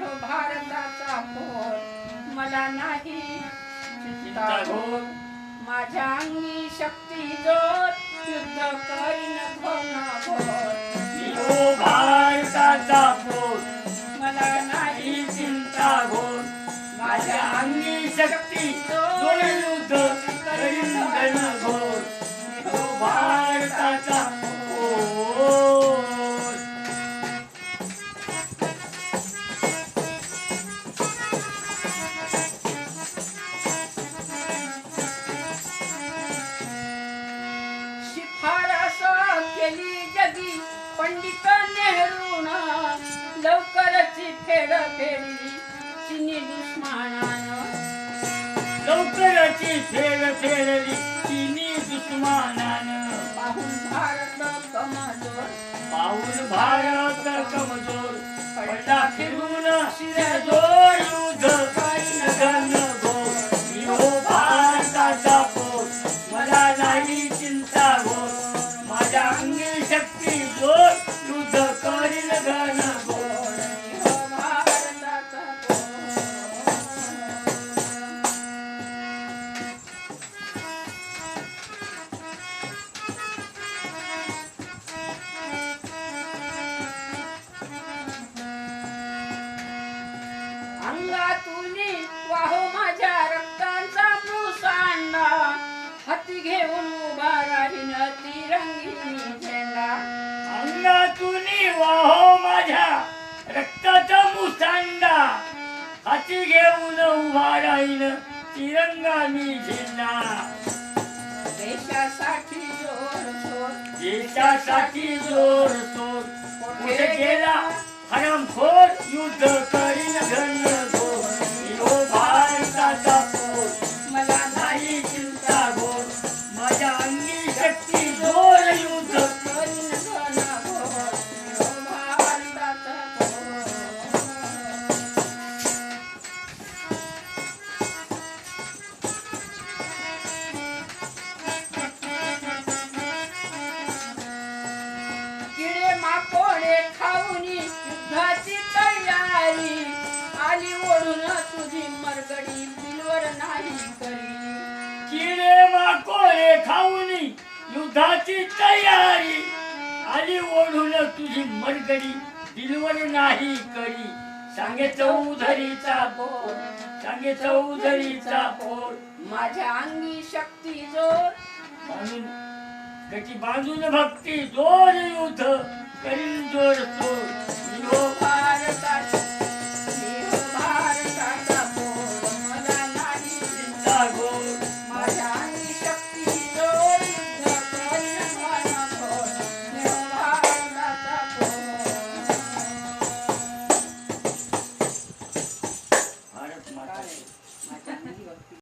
हो भारताचा पोर मला नाही चिंता घोर माझ्या अंगी शक्ती जोर युद्ध करीन घोर हो भारताचा पोट मला नाही ही चिंता घोर माझ्या अंगी शक्ती जोड युद्ध करीन घोर हो भारताचा नेहरूण लवकरच फेड चिनी दुश्मनानं. लवकरची फेर फेरली चिनी दुश्मनानं. पाहून भारत कमजोर. पाऊल भारत कमजोर. पडला फिरून शिरजोर युद्ध करीन घन घोर. हो भारताचा पोट मला नाही चिंता घोर. घेऊन उभा राहीन तिरंगी झेंडा. अंगातून वाहो माझ्या रक्ताचा मुसांडा. हाती घेऊन उभा राहील तिरंगा मी झेंडा. देशासाठी जोर सोर देशासाठी जोर सोड पुढे गेला? हरमखोर युद्ध आली ओढून तुझी मरगडी बिलवर नाही करी. किडे माकोळे खाऊनी युद्धाची तयारी. आली ओढून तुझी मरगडी दिलवर नाही करी. सांगे चौधरीचा बोल सांगे चौधरीचा बोल माझ्या अंगी शक्ती जोर. म्हणून कशी बांधून भक्ती जोर युद्ध करील जोर सोड